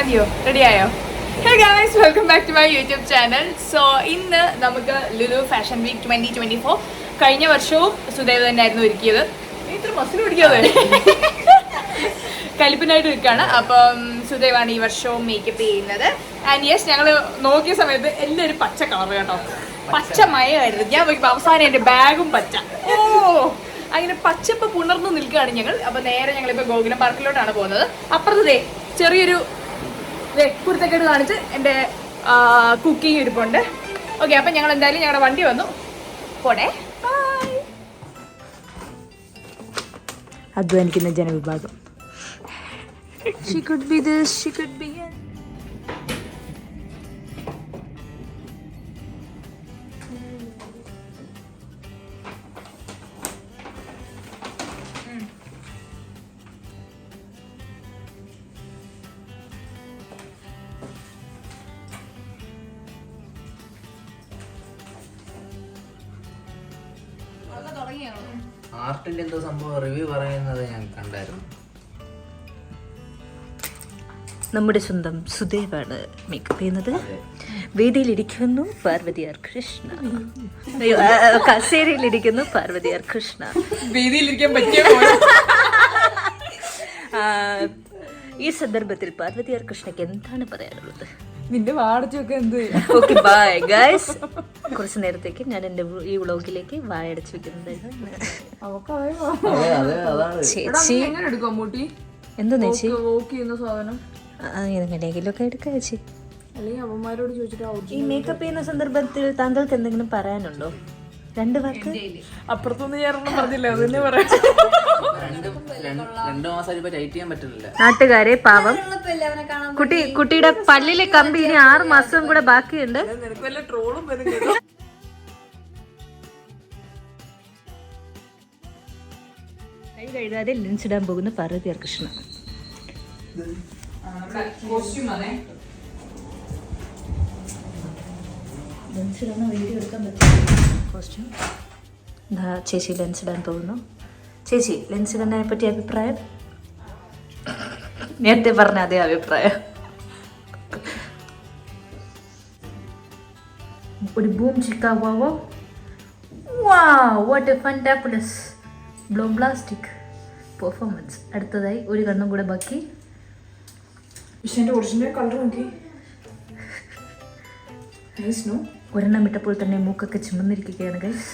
മതിയോ? റെഡിയായോ? Hey guys welcome back to my YouTube channel so ഇന്ന് നമുക്ക് Lulu fashion week twenty twenty four കഴിഞ്ഞ വർഷവും സുദേവ് തന്നെയായിരുന്നു ഒരുക്കിയത്. ഇത്ര മസിൽ പിടിക്കാതെ. കലിപ്പിനായിട്ട് നിൽക്കുകയാണ് അപ്പം സുദേവാണ് ഈ വർഷവും മേക്കപ്പ് ചെയ്യുന്നത്. ആൻഡ് യെസ് ഞങ്ങൾ നോക്കിയ സമയത്ത് എല്ലാവരും പച്ച കളർ കേട്ടോ. പച്ച മയമായിരുന്നു ഞാൻ നോക്കിയപ്പോൾ അവസാനം എന്റെ ബാഗും പച്ച. ഓ അങ്ങനെ പച്ചപ്പ് പുണർന്നു നിൽക്കുകയാണ് ഞങ്ങൾ. അപ്പോൾ നേരെ ഞങ്ങളിപ്പോൾ ഗോകുലം പാർക്കിലോട്ടാണ് പോകുന്നത്. അപ്പുറത്തേ ചെറിയൊരു കുരുത്തക്കേട് കാണിച്ച് എന്റെ കുക്കിംഗ് ഇരിപ്പുണ്ട്. ഓക്കെ അപ്പം ഞങ്ങൾ എന്തായാലും ഞങ്ങളുടെ വണ്ടി വന്നു. പോടെ. ബൈ അധ്വാനിക്കുന്ന ജനവിഭാഗം. She could be this, she could be that. ആർട്ടിന്റെ എന്തോ സംഭവം റിവ്യൂ പറയുന്നത് ഞാൻ കണ്ടായിരുന്നു. നമ്മുടെ സ്വന്തം സുദേവാണ് മേക്കപ്പ് ചെയ്യുന്നത്. വേദിയിലിരിക്കുന്നു പാർവതി ആർ കൃഷ്ണ. കസേരയിലിരിക്കുന്നു പാർവതി ആർ കൃഷ്ണ. വേദിയിലിരിക്കാൻ പറ്റിയ ആ, ഈ സന്ദർഭത്തിൽ പാർവതി ആർ കൃഷ്ണയ്ക്ക് എന്താണ് പറയാനുള്ളത്? നിന്റെ വാടച്ചൊക്കെ എന്ത്? ഓക്കെ ബൈ ഗൈസ് കുറച്ച് നേരത്തേക്ക് ഞാൻ എന്റെ ഈ വ്ളോഗിലേക്ക് വായടച്ചു വെക്കുന്നത് അതെ അതെ അതാണ്. ചേച്ചി എങ്ങനെ എടുക്കും അമ്മൂട്ടി? എന്താ ചേച്ചി? എങ്ങനെയെങ്കിലുമൊക്കെ എടുക്കാം ചേച്ചി. അമ്മമാരോട് ചോദിച്ചിട്ട് ഈ മേക്കപ്പ് ചെയ്യുന്ന സന്ദർഭത്തിൽ താങ്കൾക്ക് എന്തെങ്കിലും പറയാനുണ്ടോ? രണ്ട് വർക്ക് അപ്പുറത്തൊന്നും ഞാൻ പറഞ്ഞില്ല അത് തന്നെ പറയാം. രണ്ട് രണ്ട് രണ്ട് മാസം ഇപ്പൊ ടൈറ്റ് ചെയ്യാൻ പറ്റുന്നില്ല നാട്ടുകാരെ പാവം കുട്ടി കുട്ടിയുടെ പല്ലിലെ കമ്പി ഇനി ആറ് മാസം കൂടെ ബാക്കിയുണ്ട്. കഴുകാതെ ലഞ്ച് ഇടാൻ പോകുന്ന Parvathy R Krishna. Lens video എടുക്കാൻ പറ്റും കോസ്റ്റ്യൂം എന്താ ചേച്ചി ലഞ്ച് ഇടാൻ പോകുന്നു. ചേച്ചി ലെൻസ് ഇടുന്നതിനെ പറ്റി അഭിപ്രായം? നേരത്തെ പറഞ്ഞ അതേ അഭിപ്രായം. ഒരു boom chicka wow wah. What a fantabulous blow blastic performance അടുത്തതായി ഒരു കണ്ണും കൂടെ ബാക്കി. ഒറിജിനൽ കളർ നോക്കി. ഒരെണ്ണം ഇട്ടപ്പോൾ തന്നെ മൂക്കൊക്കെ ചുമന്നിരിക്കുകയാണ് ഗൈസ്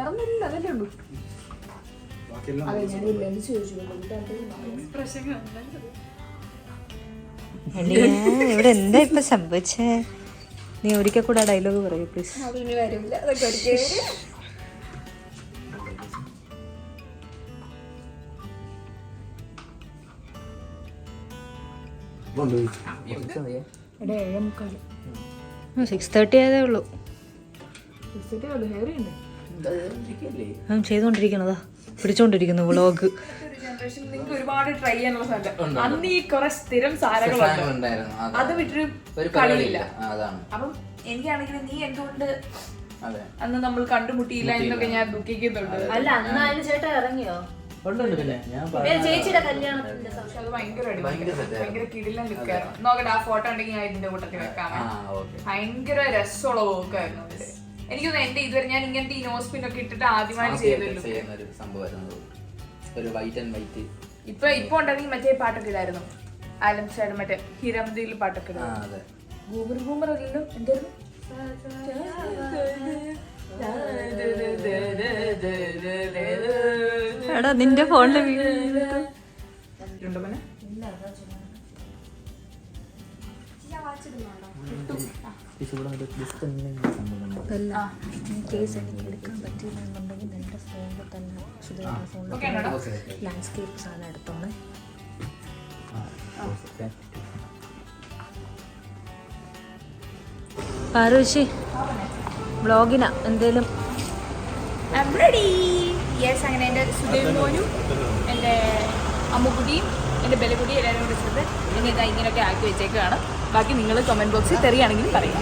ഇറന്നില്ല അതല്ലേ ഉള്ളൂ. അതെ ഞാൻ ലെൻസ് ചോദിച്ചു. ഇവിടെ എന്താ ഇപ്പൊ സംഭവിച്ചേ? നീ ഒരിക്കൽ കൂടെ ഡയലോഗ് പറയൂ പ്ലീസ് ഇവിടെ ഏഴേ മുക്കാൽ. സിക്സ് തേർട്ടി ആയതേ ഉള്ളൂ. ഹെയർ ഉണ്ട് ഞാൻ ചെയ്തുകൊണ്ടിരിക്കണതാ പിടിച്ചോണ്ടിരിക്കുന്നു വ്ളോഗ്. ജനറേഷൻ നിങ്ങൾക്ക് ഒരുപാട് ട്രൈ ചെയ്യാനുള്ള അന്ന് ഈ കുറെ സ്ഥിരം സാധനങ്ങളുണ്ട്. അത് വിട്ടൊരു കളിയില്ല. അപ്പം എനിക്കാണെങ്കിൽ നീ എന്തുകൊണ്ട് അതെ. അന്ന് നമ്മൾ കണ്ടുമുട്ടിയില്ല എന്നൊക്കെ ഞാൻ ദുഃഖിക്കുന്നുണ്ട്. അല്ല അന്ന് ചേട്ടാ ഇറങ്ങിയോ? ഉണ്ട് പിന്നെ. ഞാൻ ചേച്ചിയുടെ കല്യാണത്തിന്റെ പക്ഷെ അത് ഭയങ്കര അടിപൊളി. ഭയങ്കര set ആയിരുന്നു. ഭയങ്കര കിടിലം ലുക്കായിരുന്നു. നോക്കട്ടെ ആ ഫോട്ടോ ഉണ്ടെങ്കിൽ ഞാൻ ഇതിന്റെ കൂട്ടത്തിൽ വെക്കാം. ആ ഓക്കെ. ഭയങ്കര രസമുള്ള വോക്കായിരുന്നു അതിൽ എനിക്കൊന്ന് എന്റെ ഇതുവരെ ഞാൻ ഇങ്ങനത്തെ ഈ നോസ് പിൻ ഒക്കെ ഇട്ടിട്ട് ചെയ്തല്ലോ ചെയ്യുന്ന ഒരു സംഭവമായിരുന്നു. ഒരു വൈറ്റ് ആൻഡ് വൈറ്റ് ഇപ്പൊ ഇപ്പൊ ഉണ്ടെങ്കിൽ മറ്റേ പാട്ടൊക്കെ ഇടായിരുന്നു. ആലം ചേട്ടൻ മറ്റേ ഹിരമതിയിൽ പാട്ടൊക്കെ ആ ഇടായിരുന്നു അതെ. ഗൂഗിൾ ബൂമർ അല്ലല്ലോ എന്തായിരുന്നു എടാ നിന്റെ ഫോണിലെ? കേസ് എനിക്ക് എടുക്കാൻ പറ്റിയില്ലെന്നുണ്ടെങ്കിൽ എന്റെ ഫോണിൽ തന്നെ? ലാൻഡ്സ്കേപ്പ് സാധനം എടുത്തോണേ പാറുവശി ബ്ലോഗിന എന്തേലും I'm ready. Yes, അങ്ങനെ എന്റെ സുധീർ മോനും എന്റെ അമ്മുക്കുട്ടിയും എന്റെ ബലകുടിയും എല്ലാവരും കൂടെ ചേർത്ത് എന്നെ ഇതാ ഇങ്ങനെയൊക്കെ ആക്കി വെച്ചേക്കാണ്. ബാക്കി നിങ്ങൾ കമന്റ് ബോക്സിൽ തെറിയാണെങ്കിൽ പറയാം.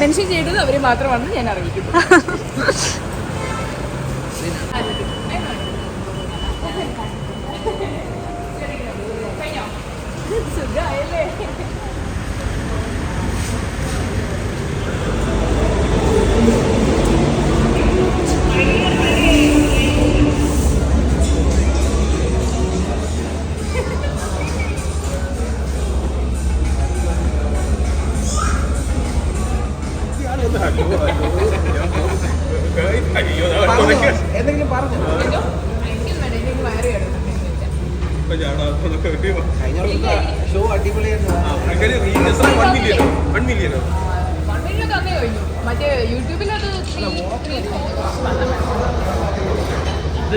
മെൻഷൻ ചെയ്തത് അവർ മാത്രമാണെന്ന് ഞാൻ അറിയിക്കുന്നു.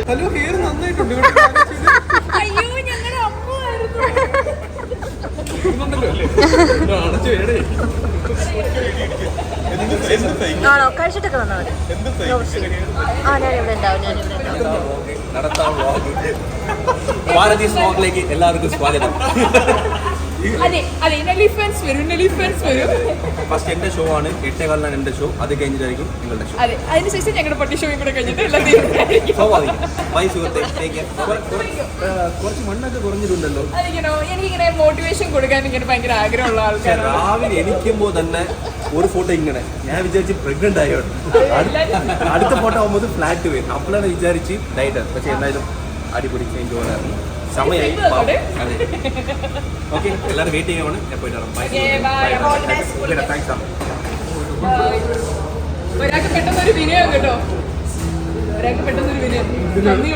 ഹലോ ഹെയർ നന്നായിട്ടുണ്ട്. അയ്യോ ഞങ്ങളുടെ? ആണോ കഴിച്ചിട്ടൊക്കെ വന്നാൽ മതി. ആ ഞാനിവിടെ ഉണ്ടാവും ഞാനിവിടെ ഉണ്ടാവും. നടത്താം വ്ളോഗ് ഭാരതി സ്മോക്കിലേക്ക് എല്ലാവർക്കും സ്വാഗതം. അതെ അതെ എലിഫൻസ് വരും എലിഫൻസ് വരും. ഫസ്റ്റ് എന്റെ ഷോ ആണ് എട്ടേകാലിനാണ് എന്റെ ഷോ അത് കഴിഞ്ഞിട്ടായിരിക്കും നിങ്ങളുടെ ഷോ അതെ അതിനുശേഷം ഞങ്ങളുടെ പട്ടി ഷോയും കൂടെ കഴിഞ്ഞിട്ട് എല്ലാം കുറച്ച് മണ്ണൊക്കെ കുറഞ്ഞിട്ടുണ്ടല്ലോ. അതിങ്ങനെ എനിക്കിങ്ങനെ മോട്ടിവേഷൻ കൊടുക്കാൻ ഇങ്ങനെ ഭയങ്കര ആഗ്രഹമുള്ള ആൾക്കാർ ആൾക്കാരാണ്. രാവിലെ എണീക്കുമ്പോൾ തന്നെ ഒരു ഫോട്ടോ ഇങ്ങനെ. ഞാൻ വിചാരിച്ച് പ്രഗ്നന്റ് ആയോ? അടുത്ത ഫോട്ടോ ആകുമ്പോൾ ഫ്ലാറ്റ് വരും. അപ്പോഴാണ് വിചാരിച്ച് ഡയറ്റ് പക്ഷെ എന്തായാലും അടിപൊളി ചേഞ്ച് ഓണായിരുന്നു സമയമായി ഓക്കെ എല്ലാവരും വെയിറ്റ് the best. താങ്ക്സ് ഒരാൾക്ക് പെട്ടെന്ന് ഒരു വിനയം കേട്ടോ. ഒരാൾക്ക് പെട്ടെന്ന് ഒരു വിനയം നന്ദി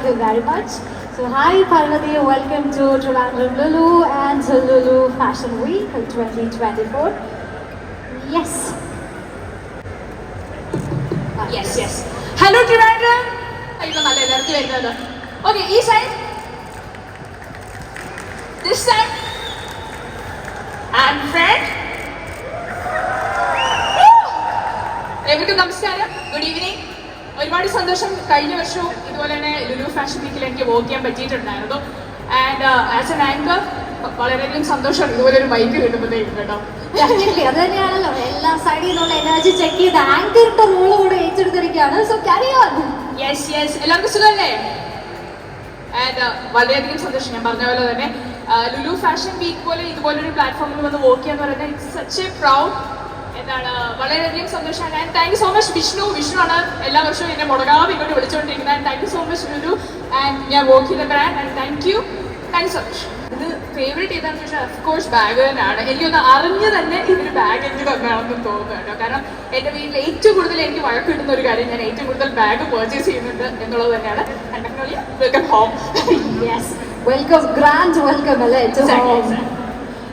Thank you very much. So hi Parvati, welcome to Trivandrum Lulu and Lulu Fashion Week 2024. Yes. Uh, yes, yes. Hello Trivandrum. Okay, east side. This side. And friend. ಎಲ್ರಿಗೂ ನಮಸ್ಕಾರ Good evening. ഒരുപാട് സന്തോഷം. കഴിഞ്ഞ വർഷവും ഇതുപോലെ തന്നെ ലുലു ഫാഷൻ വീക്കിൽ എനിക്ക് വോക്ക് ചെയ്യാൻ പറ്റിയിട്ടുണ്ടായിരുന്നു. ആൻഡ് ആസ് എൻ ആങ്കർ വളരെയധികം സന്തോഷം ഇതുപോലെ ഒരു ബൈക്ക് കിട്ടുമ്പോഴത്തേക്കും കേട്ടോ. Definitely. അത് തന്നെയാണല്ലോ. എല്ലാ സൈഡിൽ നിന്നുള്ള എനർജി ചെക്ക് ചെയ്ത് ആങ്കറിന്റെ റോൾ കൂടെ ഏറ്റെടുത്തിരിക്കുകയാണ്. So carry on yes yes എല്ലാവർക്കും സുഖമല്ലേ? ആൻഡ് വളരെയധികം സന്തോഷം. ഞാൻ പറഞ്ഞ പോലെ തന്നെ uh, ലുലു ഫാഷൻ വീക്ക് പോലെ ഇതുപോലെ ഒരു പ്ലാറ്റ്ഫോമിൽ വന്ന് വോക്ക് ചെയ്യാന്ന് പറയുന്നത് ഇറ്റ്സ് സച്ച് എ പ്രൗഡ് എന്താണ് വളരെയധികം സന്തോഷമാണ്. And thank you so much Vishnu. Vishnu ആണ് എല്ലാ വർഷവും എന്നെ മുടങ്ങാതെ ഇങ്ങോട്ട് വിളിച്ചുകൊണ്ടിരിക്കുന്നത് and thank you so much Lulu. And ഞാൻ വർക്ക് ചെയ്ത brand and thank you thank you so much ഇത് ഫേവറേറ്റ് ഏതാണെന്ന് വെച്ചാൽ ഓഫ് കോഴ്സ് ബാഗ് തന്നെയാണ് എനിക്കൊന്ന് അറിഞ്ഞ് തന്നെ ഇതിന് ബാഗ് എനിക്ക് തന്നെയാണെന്ന് തോന്നുന്നു കേട്ടോ. കാരണം എന്റെ വീട്ടിൽ ഏറ്റവും കൂടുതൽ എനിക്ക് വഴക്ക് കിട്ടുന്ന ഒരു കാര്യം ഞാൻ ഏറ്റവും കൂടുതൽ ബാഗ് പർച്ചേസ് ചെയ്യുന്നുണ്ട് എന്നുള്ളത് തന്നെയാണ്. Welcome home yes welcome grand welcome അല്ലേ?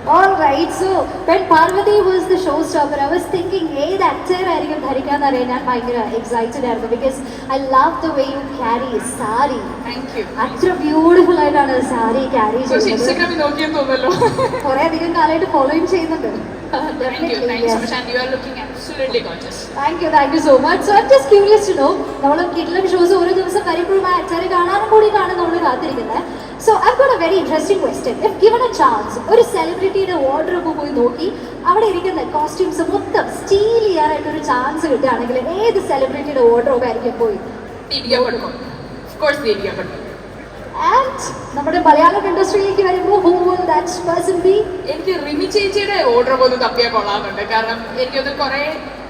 Too right so when Parvathy was the show stopper I was thinking ഏത് actor ആയിരിക്കും ധരിക്കാന്ന് അറിയാൻ ഞാൻ ഭയങ്കര എക്സൈറ്റഡ് ആയിരുന്നു because I love the way you carry sari അത്ര ബ്യൂട്ടിഫുൾ ആയിട്ടാണ് സാരി ക്യാരി ചെയ്യുന്നത്. കുറെ അധികം കാലമായിട്ട് ഫോളോയും ചെയ്യുന്നുണ്ട്. Thank you. Thank you so much. And you are looking absolutely gorgeous. Thank you thank you so much so just curious to know നമ്മൾ കിഡ്ലം ഷോസ് ഓരോ ദിവസം വരുമ്പോഴും ആ അച്ചാറ് കാണാനും കൂടിയിട്ടാണ് നമ്മൾ കാത്തിരിക്കുന്നത് so I got a very interesting question if given a chance ഒരു സെലിബ്രിറ്റിയുടെ വാർഡ്രോബ് പോയി നോക്കി അവിടെ ഇരിക്കുന്ന കോസ്റ്റ്യൂംസ് മൊത്തം സ്റ്റീൽ ചെയ്യാനായിട്ട് ഒരു ചാൻസ് കിട്ടുകയാണെങ്കിൽ ഏത് സെലിബ്രിറ്റിയുടെ വാർഡ്രോബ് ആയിരിക്കും പോയി? Deepika of course Deepika and നമ്മുടെ മലയാളം ഇൻഡസ്ട്രിയിലേക്ക് വരുമ്പോൾ who will that person be എനിക്ക് റിമി ചേച്ചിയുടെ ഓർഡർ പോലും തപ്പിയാൽ കൊള്ളാമെന്നുണ്ട്. കാരണം എനിക്കത് കുറേ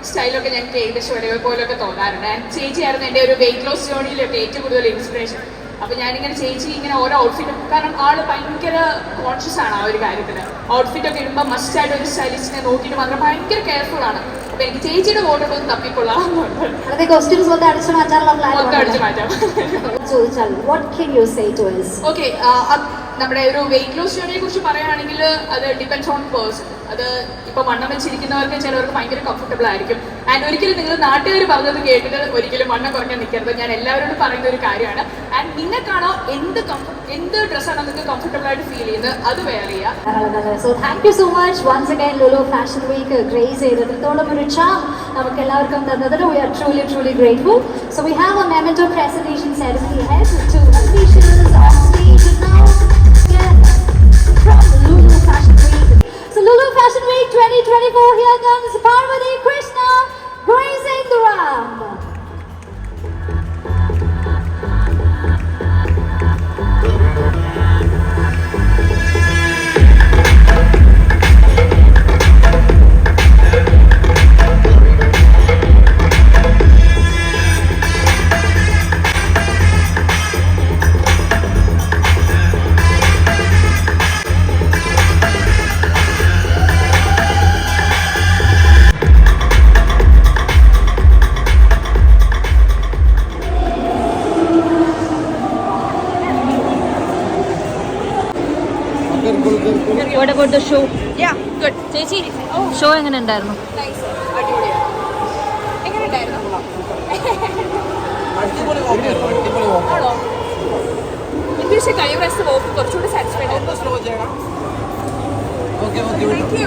സ്റ്റൈലൊക്കെ ഞാൻ ഏകദേശം ഒരേ പോലെയൊക്കെ തോന്നാറുണ്ട്. ആൻഡ് ചേച്ചിയായിരുന്നു എന്റെ ഒരു വെയിറ്റ് ലോസ് ജേണിയിലൊക്കെ ഏറ്റവും കൂടുതൽ ഇൻസ്പിറേഷൻ അപ്പൊ ഞാനിങ്ങനെ ചേച്ചി ഇങ്ങനെ ഓരോ ഔട്ട്ഫിറ്റ് കാരണം ആൾ ഭയങ്കര കോൺഷ്യസ് ആണ് ആ ഒരു കാര്യത്തിൽ ഔട്ട്ഫിറ്റ് ഒക്കെ ഇടുമ്പോൾ മസ്റ്റ് ആയിട്ട് ഒരു സ്റ്റൈലിസ്റ്റിനെ നോക്കിയിട്ട് മാത്രം ഭയങ്കര കെയർഫുൾ ആണ്. അപ്പൊ എനിക്ക് ചേച്ചിയുടെ ഫോട്ടോ ഒന്ന് തപ്പിക്കൊള്ളാമെന്നുണ്ട്. അതായത് കോസ്റ്റ്യൂംസ് മൊത്തം അടിച്ചു മാറ്റാനുള്ള മൊത്തം അടിച്ചു പ്ലാൻ മാറ്റാം. ചോദിച്ചാൽ what can you say to okay നമ്മുടെ ഒരു വെയിറ്റ് ലോസ് ജേർണിയെ കുറിച്ച് പറയുകയാണെങ്കിൽ അത് ഡിപെൻഡ്സ് ഓൺ പേഴ്സൺ അത് ഇപ്പൊ വണ്ണം വെച്ചിരിക്കുന്നവർക്ക് ചിലവർക്ക് ഭയങ്കര കംഫർട്ടബിൾ ആയിരിക്കും. ആൻഡ് ഒരിക്കലും നിങ്ങൾ നാട്ടുകാർ പറഞ്ഞത് കേട്ടിട്ട് ഒരിക്കലും വണ്ണം കുറയ്ക്കാൻ നിൽക്കരുത്. ഞാൻ എല്ലാവരോടും പറയുന്ന ഒരു കാര്യമാണ്. ആൻഡ് നിങ്ങൾക്കാണോ എന്ത് എന്ത് ഡ്രസ്സാണോ നിങ്ങൾക്ക് കംഫർട്ടബിൾ ആയിട്ട് ഫീൽ ചെയ്യുന്നത്? അത് വെയർ ചെയ്യുക. So thank you so much once again Lulu fashion week grace ചെയ്തതിടത്തോളം ഒരു ചാം നമുക്ക് എല്ലാവർക്കും തന്നതിന് we are truly truly grateful so we have a memento presentation ceremony head to and now again from Lulu Fashion Week. So Lulu Fashion Week 2024, here comes Parvati Krishna gracing the ramp. What about the show yeah good ചേച്ചി show എങ്ങനെ ഉണ്ടായിരുന്നു? പക്ഷേ കഴിഞ്ഞ പ്രാവശ്യത്തെ walk കുറച്ചുകൂടി satisfied ആയിരുന്നു. Okay thank drop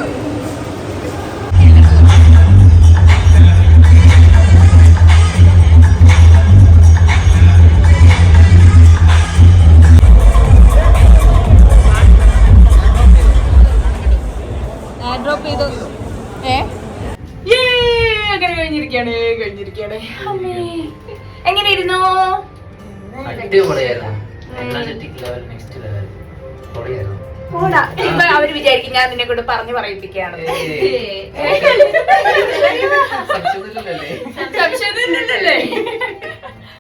കഴിഞ്ഞിരിക്കുകയാണ് അമ്മേ. എങ്ങനെയിരുന്നു? പോടാ. ഇപ്പൊ അവർ വിചാരിക്കും ഞാൻ നിന്നെ കൊണ്ട് പറഞ്ഞു പറയിപ്പിക്കുകയാണ്. സംശയമൊന്നുമില്ലല്ലേ